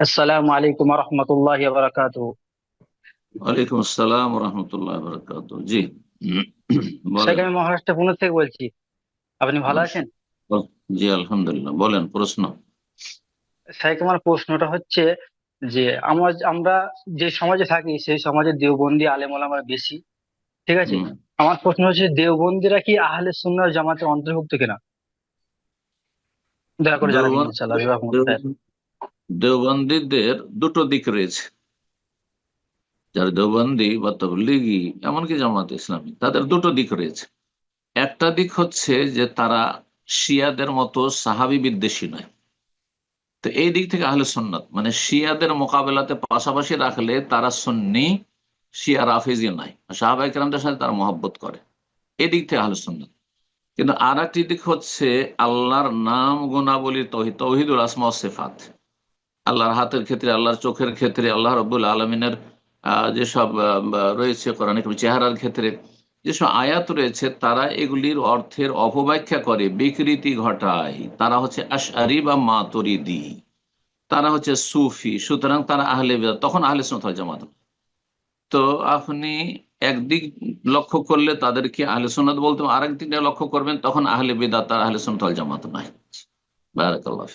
আসসালামু আলাইকুম রহমতুল্লাহ বারাকাতু ওয়ালাইকুম আসসালাম রহমতুল্লাহ বরকাত জি শেখ বলেন। আমি মহারাষ্ট্র পুনে থেকে বলছি। আপনি ভালো আছেন? জি আলহামদুলিল্লাহ। বলেন প্রশ্ন। আমার প্রশ্নটা হচ্ছে যে আমার আমরা যে সমাজে থাকি সেই সমাজে দেওবন্দি আলেম ওলামা বেশি ঠিক আছে? আমার প্রশ্ন হচ্ছে দেওবন্দিরা কি আহলে সুন্নাহ জামাতের অন্তর্ভুক্ত কিনা? দয়া করে জানাবেন ইনশাআল্লাহ। দেওবন্দিদের দুটো দিক রয়েছে। যারা দেওবন্দি বা তবলিগি, এমনকি জামাত ইসলামী, তাদের দুটো দিক রয়েছে। একটা দিক হচ্ছে যে তারা শিয়াদের মতো সাহাবি বিদ্বেষী নয়। তো এই দিক থেকে আহলে সুন্নাত মানে শিয়াদের মোকাবেলাতে পাশাপাশি রাখলে তারা সুন্নি, শিয়া রাফিজি নয়। সাহাবাই কেরামদের সাথে তারা মহব্বত করে। এই দিক থেকে আহলে সুন্নাত। কিন্তু আর একটি দিক হচ্ছে আল্লাহর নাম গুণাবলী তৌহিদ তহিদুল আসমা সিফাত। আল্লাহর হাতের ক্ষেত্রে, আল্লাহর চোখের ক্ষেত্রে, আল্লাহ রব্বুল আলমিনের যেসব রয়েছে কোরআন চেহারার ক্ষেত্রে, যেসব আয়াত রয়েছে, তারা এগুলির অর্থের অপব্যাখ্যা করে, বিকৃতি ঘটায়। তারা হচ্ছে আশআরি বা মাতরিদি। তারা হচ্ছে সুফি, সুতরাং তারা আহলে তখন আহলে ওয়াল জামাত। তো আপনি একদিক লক্ষ্য করলে তাদেরকে আহলে সুন্নাত বলতে, আরেক দিকে লক্ষ্য করবেন, তখন আহলে বেদাত আর আহলে ওয়াল জামাত নয় বারাকাল্লাহ।